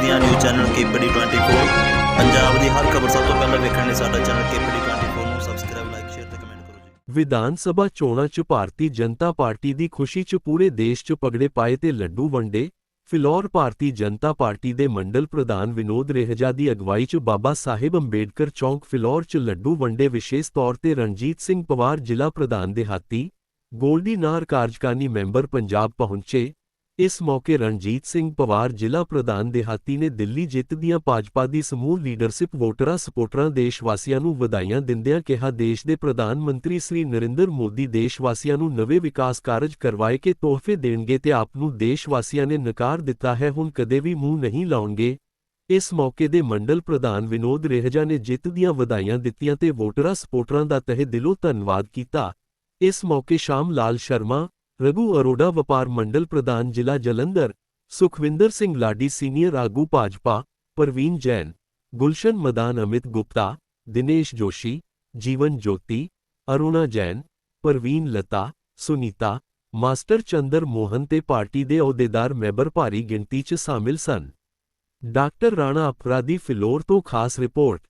ਪੰਜਾਬ ਦੀਆਂ news channel KPD 24 Punjab ਦੀ ਹਰ ਖਬਰ ਸਭ ਤੋਂ ਪਹਿਲਾਂ ਵੇਖਣ ਲਈ ਸਾਡਾ ਚੈਨਲ ਕੇਪੀਡੀ 24 ਨੂੰ ਸਬਸਕ੍ਰਾਈਬ ਲਾਈਕ ਸ਼ੇਅਰ ਤੇ ਕਮੈਂਟ ਕਰੋ ਜੀ। ਵਿਧਾਨ ਸਭਾ ਚੋਣਾਂ 'ਚ ਭਾਰਤੀ ਜਨਤਾ ਪਾਰਟੀ ਦੀ ਖੁਸ਼ੀ 'ਚ ਪੂਰੇ ਦੇਸ਼ 'ਚ ਪਗੜੇ ਪਾਏ ਤੇ ਲੱਡੂ ਵੰਡੇ। ਫਿਲੌਰ ਭਾਰਤੀ ਜਨਤਾ ਪਾਰਟੀ ਦੇ ਮੰਡਲ ਪ੍ਰਧਾਨ ਵਿਨੋਦ ਰੇਹਜਾ ਦੀ ਅਗਵਾਈ 'ਚ ਬਾਬਾ ਸਾਹਿਬ ਅੰਬੇਡਕਰ ਚੌਂਕ ਫਿਲੌਰ 'ਚ ਲੱਡੂ ਵੰਡੇ। ਵਿਸ਼ੇਸ਼ ਤੌਰ ਤੇ ਰਣਜੀਤ ਸਿੰਘ ਪਵਾਰ ਜ਼ਿਲ੍ਹਾ ਪ੍ਰਧਾਨ ਦਿਹਾਤੀ। ਗੋਲਡੀ ਨਾਰ ਕਾਰਜਕਾਰਨੀ ਮੈਂਬਰ ਪੰਜਾਬ ਪਹੁੰਚੇ। ਇਸ ਮੌਕੇ ਰਣਜੀਤ ਸਿੰਘ ਪਵਾਰ ਜ਼ਿਲ੍ਹਾ ਪ੍ਰਧਾਨ ਦਿਹਾਤੀ ਨੇ ਦਿੱਲੀ ਜਿੱਤ ਦੀਆਂ ਭਾਜਪਾ ਦੀ ਸਮੂਹ ਲੀਡਰਸ਼ਿਪ ਵੋਟਰਾਂ ਸਪੋਰਟਰਾਂ ਦੇਸ਼ ਵਾਸੀਆਂ ਨੂੰ ਵਧਾਈਆਂ ਦਿੰਦਿਆਂ ਕਿਹਾ, ਦੇਸ਼ ਦੇ ਪ੍ਰਧਾਨ ਮੰਤਰੀ ਸ੍ਰੀ ਨਰਿੰਦਰ ਮੋਦੀ ਦੇਸ਼ ਵਾਸੀਆਂ ਨੂੰ ਨਵੇਂ ਵਿਕਾਸ ਕਾਰਜ ਕਰਵਾਏ ਕੇ ਤੋਹਫੇ ਦੇਣਗੇ ਤੇ ਆਪ ਨੂੰ ਦੇਸ਼ ਵਾਸੀਆਂ ਨੇ ਨਕਾਰ ਦਿੱਤਾ ਹੈ, ਹੁਣ ਕਦੇ ਵੀ ਮੂੰਹ ਨਹੀਂ ਲਾਉਣਗੇ। ਇਸ ਮੌਕੇ ਦੇ ਮੰਡਲ ਪ੍ਰਧਾਨ ਵਿਨੋਦ ਰੇਹਜਾ ਨੇ ਜਿੱਤ ਦੀਆਂ ਵਧਾਈਆਂ ਦਿੱਤੀਆਂ ਤੇ ਵੋਟਰਾਂ ਸਪੋਰਟਰਾਂ ਦਾ ਤਹਿ ਦਿਲੋਂ ਧੰਨਵਾਦ ਕੀਤਾ। ਇਸ ਮੌਕੇ ਸ਼ਾਮ ਲਾਲ ਸ਼ਰਮਾ ਰਘੂ ਅਰੋੜਾ ਵਪਾਰ ਮੰਡਲ ਪ੍ਰਧਾਨ ਜ਼ਿਲ੍ਹਾ ਜਲੰਧਰ ਸੁਖਵਿੰਦਰ ਸਿੰਘ ਲਾਡੀ ਸੀਨੀਅਰ ਆਗੂ ਭਾਜਪਾ ਪ੍ਰਵੀਨ ਜੈਨ ਗੁਲਸ਼ਨ ਮਦਾਨ ਅਮਿਤ ਗੁਪਤਾ ਦਿਨੇਸ਼ ਜੋਸ਼ੀ ਜੀਵਨ ਜੋਤੀ ਅਰੁਣਾ ਜੈਨ ਪ੍ਰਵੀਨ ਲਤਾ ਸੁਨੀਤਾ ਮਾਸਟਰ ਚੰਦਰ ਮੋਹਨ ਤੇ ਪਾਰਟੀ ਦੇ ਅਹੁਦੇਦਾਰ ਮੈਂਬਰ ਭਾਰੀ ਗਿਣਤੀ 'ਚ ਸ਼ਾਮਿਲ ਸਨ ਡਾਕਟਰ ਰਾਣਾ ਅਪਰਾਧੀ ਫਿਲੌਰ ਤੋਂ ਖਾਸ ਰਿਪੋਰਟ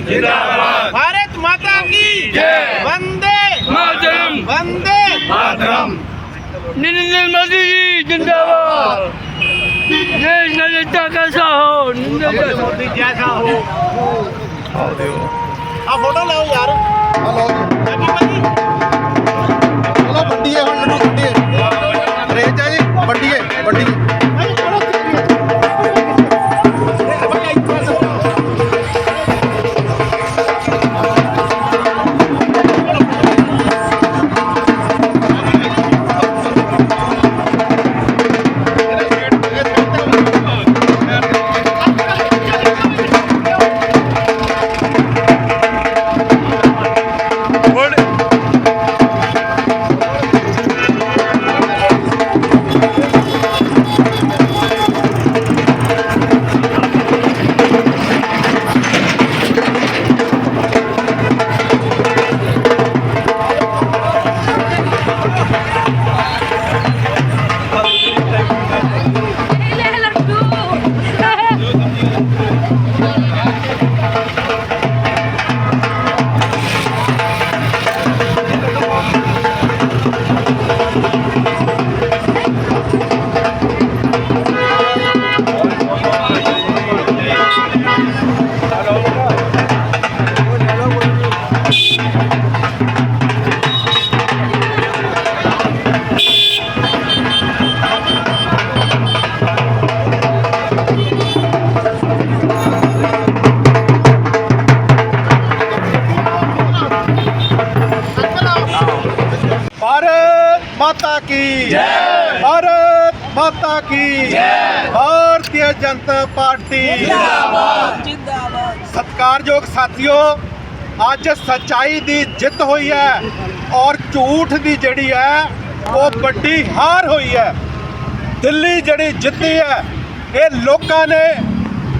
जिंदाबाद भारत माता की जय वंदे मातरम वंदे मातरम नरेंद्र मोदी जी जिंदाबाद देश नरेंद्र कैसा हो नरेंद्र मोदी जैसा हो आप फोटो लाओ यार हेलो माता की जय भारत माता की जय भारतीय जनता पार्टी ਜਿੰਦਾਬਾਦ ਜਿੰਦਾਬਾਦ ਸਤਿਕਾਰਯੋਗ ਸਾਥੀਓ ਅੱਜ ਸਚਾਈ ਦੀ ਜਿੱਤ ਹੋਈ ਹੈ ਔਰ ਝੂਠ ਦੀ ਜਿਹੜੀ ਹੈ ਉਹ ਵੱਡੀ ਹਾਰ ਹੋਈ ਹੈ ਦਿੱਲੀ ਜਿਹੜੀ ਜਿੱਤੀ ਹੈ ਇਹ ਲੋਕਾਂ ਨੇ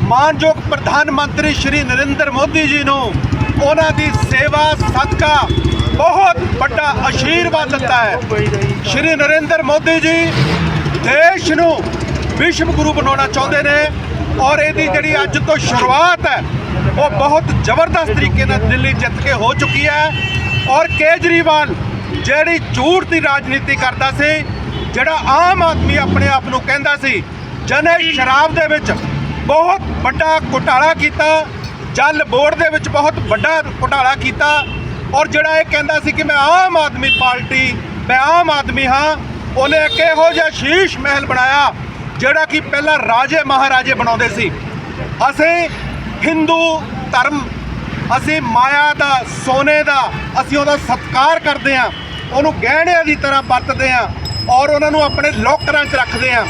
ਮਾਨਯੋਗ ਪ੍ਰਧਾਨ ਮੰਤਰੀ ਸ਼੍ਰੀ ਨਰਿੰਦਰ ਮੋਦੀ ਜੀ ਨੂੰ ਉਹਨਾਂ ਦੀ ਸੇਵਾ ਸਦਕਾ ਬਹੁਤ ਵੱਡਾ ਆਸ਼ੀਰਵਾਦ ਦਿੱਤਾ ਹੈ। ਸ਼੍ਰੀ ਨਰਿੰਦਰ ਮੋਦੀ ਜੀ ਦੇਸ਼ ਨੂੰ ਵਿਸ਼ਵ ਗੁਰੂ ਬਣਾਉਣਾ ਚਾਹੁੰਦੇ ਨੇ ਔਰ ਇਹਦੀ ਜਿਹੜੀ ਅੱਜ ਤੋਂ ਸ਼ੁਰੂਆਤ ਹੈ, ਉਹ ਬਹੁਤ ਜ਼ਬਰਦਸਤ ਤਰੀਕੇ ਨਾਲ ਦਿੱਲੀ ਜਿੱਤ ਕੇ ਹੋ ਚੁੱਕੀ ਹੈ। ਔਰ ਕੇਜਰੀਵਾਲ ਜਿਹੜੀ ਝੂਠ ਦੀ ਰਾਜਨੀਤੀ ਕਰਦਾ ਸੀ, ਜਿਹੜਾ ਆਮ ਆਦਮੀ ਆਪਣੇ ਆਪ ਨੂੰ ਕਹਿੰਦਾ ਸੀ, ਜਨੇ ਸ਼ਰਾਬ ਦੇ ਵਿੱਚ ਬਹੁਤ ਵੱਡਾ ਘੁਟਾਲਾ ਕੀਤਾ, ਜਲ ਬੋਰਡ ਦੇ ਵਿੱਚ ਬਹੁਤ ਵੱਡਾ ਘੁਟਾਲਾ ਕੀਤਾ ਔਰ ਜਿਹੜਾ ਇਹ ਕਹਿੰਦਾ ਸੀ ਕਿ ਮੈਂ ਆਮ ਆਦਮੀ ਪਾਰਟੀ, ਮੈਂ ਆਮ ਆਦਮੀ ਹਾਂ, ਉਹਨੇ ਇੱਕ ਇਹੋ ਜਿਹਾ ਸ਼ੀਸ਼ ਮਹਿਲ ਬਣਾਇਆ, ਜਿਹੜਾ ਕਿ ਪਹਿਲਾਂ ਰਾਜੇ ਮਹਾਰਾਜੇ ਬਣਾਉਂਦੇ ਸੀ। ਅਸੀਂ ਹਿੰਦੂ ਧਰਮ, ਅਸੀਂ ਮਾਇਆ ਦਾ, ਸੋਨੇ ਦਾ, ਅਸੀਂ ਉਹਦਾ ਸਤਿਕਾਰ ਕਰਦੇ ਹਾਂ, ਉਹਨੂੰ ਗਹਿਣਿਆਂ ਦੀ ਤਰ੍ਹਾਂ ਵਰਤਦੇ ਹਾਂ ਔਰ ਉਹਨਾਂ ਨੂੰ ਆਪਣੇ ਲੋਕਰਾਂ 'ਚ ਰੱਖਦੇ ਹਾਂ।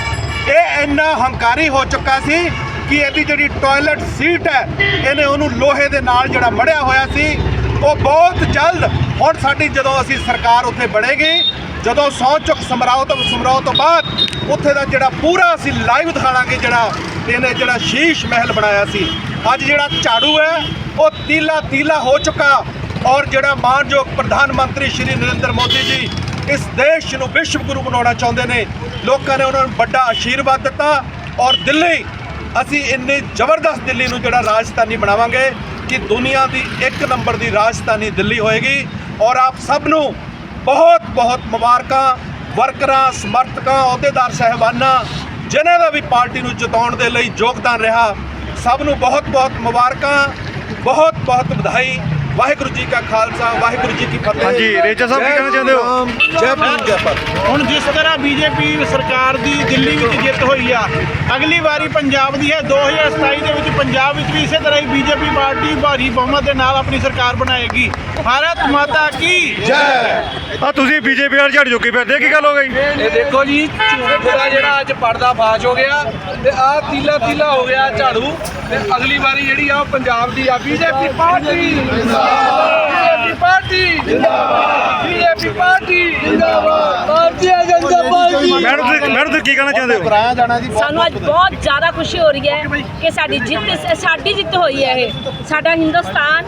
ਇਹ ਇੰਨਾ ਹੰਕਾਰੀ ਹੋ ਚੁੱਕਾ ਸੀ ਕਿ ਇਹਦੀ ਜਿਹੜੀ ਟਾਇਲਟ ਸੀਟ ਹੈ, ਇਹਨੇ ਉਹਨੂੰ ਲੋਹੇ ਦੇ ਨਾਲ ਜਿਹੜਾ ਮੜਿਆ ਹੋਇਆ ਸੀ ਉਹ ਬਹੁਤ ਜਲਦ ਹੁਣ ਸਾਡੀ ਜਦੋਂ ਅਸੀਂ ਸਰਕਾਰ ਉੱਥੇ ਬਣੇਗੀ, ਜਦੋਂ ਸਹੁੰ ਚੁੱਕ ਸਮਰਾਓ ਤੋਂ ਸਮਰਾਓ ਤੋਂ ਬਾਅਦ ਉੱਥੇ ਦਾ ਜਿਹੜਾ ਪੂਰਾ ਅਸੀਂ ਲਾਈਵ ਦਿਖਾਵਾਂਗੇ ਜਿਹੜਾ ਇਹਨੇ ਜਿਹੜਾ ਸ਼ੀਸ਼ ਮਹਿਲ ਬਣਾਇਆ ਸੀ। ਅੱਜ ਜਿਹੜਾ ਝਾੜੂ ਹੈ, ਉਹ ਤੀਲਾ ਤੀਲਾ ਹੋ ਚੁੱਕਾ ਔਰ ਜਿਹੜਾ ਮਾਨਯੋਗ ਪ੍ਰਧਾਨ ਮੰਤਰੀ ਸ਼੍ਰੀ ਨਰਿੰਦਰ ਮੋਦੀ ਜੀ ਇਸ ਦੇਸ਼ ਨੂੰ ਵਿਸ਼ਵ ਗੁਰੂ ਬਣਾਉਣਾ ਚਾਹੁੰਦੇ ਨੇ। ਲੋਕਾਂ ਨੇ ਉਹਨਾਂ ਨੂੰ ਵੱਡਾ ਆਸ਼ੀਰਵਾਦ ਦਿੱਤਾ ਔਰ ਦਿੱਲੀ, ਅਸੀਂ ਇੰਨੀ ਜ਼ਬਰਦਸਤ ਦਿੱਲੀ ਨੂੰ ਜਿਹੜਾ ਰਾਜਧਾਨੀ ਬਣਾਵਾਂਗੇ। ਕਿ ਦੁਨੀਆ ਦੀ ਇੱਕ ਨੰਬਰ ਦੀ ਰਾਜਧਾਨੀ ਦਿੱਲੀ ਹੋਏਗੀ ਔਰ ਆਪ ਸਭ ਨੂੰ ਬਹੁਤ ਬਹੁਤ ਮੁਬਾਰਕਾਂ, ਵਰਕਰਾਂ, ਸਮਰਥਕਾਂ, ਅਹੁਦੇਦਾਰ ਸਹਿਬਾਨਾਂ, ਜਿਨ੍ਹਾਂ ਦਾ ਵੀ ਪਾਰਟੀ ਨੂੰ ਜਿਤਾਉਣ ਦੇ ਲਈ ਯੋਗਦਾਨ ਰਿਹਾ, ਸਭ ਨੂੰ ਬਹੁਤ ਬਹੁਤ ਮੁਬਾਰਕਾਂ, ਬਹੁਤ ਬਹੁਤ ਵਧਾਈ। ਵਾਹਿਗੁਰੂ ਜੀ ਕਾ ਖਾਲਸਾ ਵਾਹਿਗੁਰੂ ਜੀ ਕੀ ਫਤਿਹ। ਹਾਂਜੀ, ਰੇਜਾ ਸਾਹਿਬ ਕੀ ਕਹਿਣਾ ਚਾਹੁੰਦੇ ਹੋ? ਜੈ ਭੀਮ ਜੈ ਭਾਰਤ ਹੁਣ ਜਿਸ ਤਰ੍ਹਾਂ ਬੀਜੇਪੀ ਸਰਕਾਰ ਦੀ ਦਿੱਲੀ ਵਿੱਚ ਜਿੱਤ ਹੋਈ ਆ ਅਗਲੀ ਵਾਰੀ ਪੰਜਾਬ ਦੀ ਹੈ। 2027 ਦੇ ਵਿੱਚ ਪੰਜਾਬ ਵਿੱਚ ਵੀ ਇਸੇ ਤਰ੍ਹਾਂ ਹੀ ਬੀਜੇਪੀ ਪਾਰਟੀ ਭਾਰੀ ਬਹੁਮਤ ਦੇ ਨਾਲ ਆਪਣੀ ਸਰਕਾਰ ਬਣਾਏਗੀ। ਭਾਰਤ ਮਾਤਾ ਕੀ ਆ ਤੁਸੀਂ ਬੀਜੇਪੀ ਵਾਲ ਝੜ ਚੁੱਕੀ ਫਿਰਦੇ ਕੀ ਗੱਲ ਹੋ ਗਈ? ਇਹ ਦੇਖੋ ਜੀ ਝੂਠ ਜਿਹੜਾ ਅੱਜ ਪਰਦਾ ਫਾਸ਼ ਹੋ ਗਿਆ ਤੇ ਆਹ ਤੀਲਾ ਤੀਲਾ ਹੋ ਗਿਆ ਝਾੜੂ ਤੇ ਅਗਲੀ ਵਾਰੀ ਜਿਹੜੀ ਆ ਉਹ ਪੰਜਾਬ ਦੀ ਆ ਬੀਜੇਪੀ ਪਾਰਟੀ। ਮੈਡਮ ਤੁਸੀਂ ਮੈਡਮ ਤੁਸੀਂ ਕੀ ਕਹਿਣਾ ਚਾਹੁੰਦੇ ਹੋ? ਸਾਨੂੰ ਅੱਜ ਬਹੁਤ ਜ਼ਿਆਦਾ ਖੁਸ਼ੀ ਹੋ ਰਹੀ ਹੈ ਕਿ ਸਾਡੀ ਜਿੱਤ ਸਾਡੀ ਜਿੱਤ ਹੋਈ ਹੈ ਇਹ। ਸਾਡਾ ਹਿੰਦੁਸਤਾਨ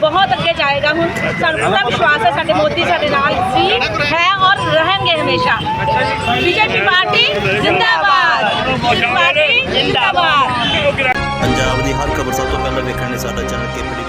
ਬਹੁਤ ਅੱਗੇ ਜਾਏਗਾ ਹੁਣ। ਸਾਨੂੰ ਪੂਰਾ ਵਿਸ਼ਵਾਸ ਹੈ ਸਾਡੇ ਮੋਦੀ ਸਾਡੇ ਨਾਲ ਸੀ ਹੈ ਔਰ ਰਹਿਣਗੇ ਹਮੇਸ਼ਾ। ਬੀਜੇਪੀ ਪਾਰਟੀ ਜਿੰਦਾਬਾਦ। ਬੀਜੇਪੀ ਪਾਰਟੀ ਜਿੰਦਾਬਾਦ। ਪੰਜਾਬ ਦੀ ਹਰ ਖਬਰ ਸਭ ਤੋਂ ਪਹਿਲਾਂ ਵੇਖਣ ਲਈ ਸਾਡਾ ਚੈਨਲ ਕੇਪੀਡੀ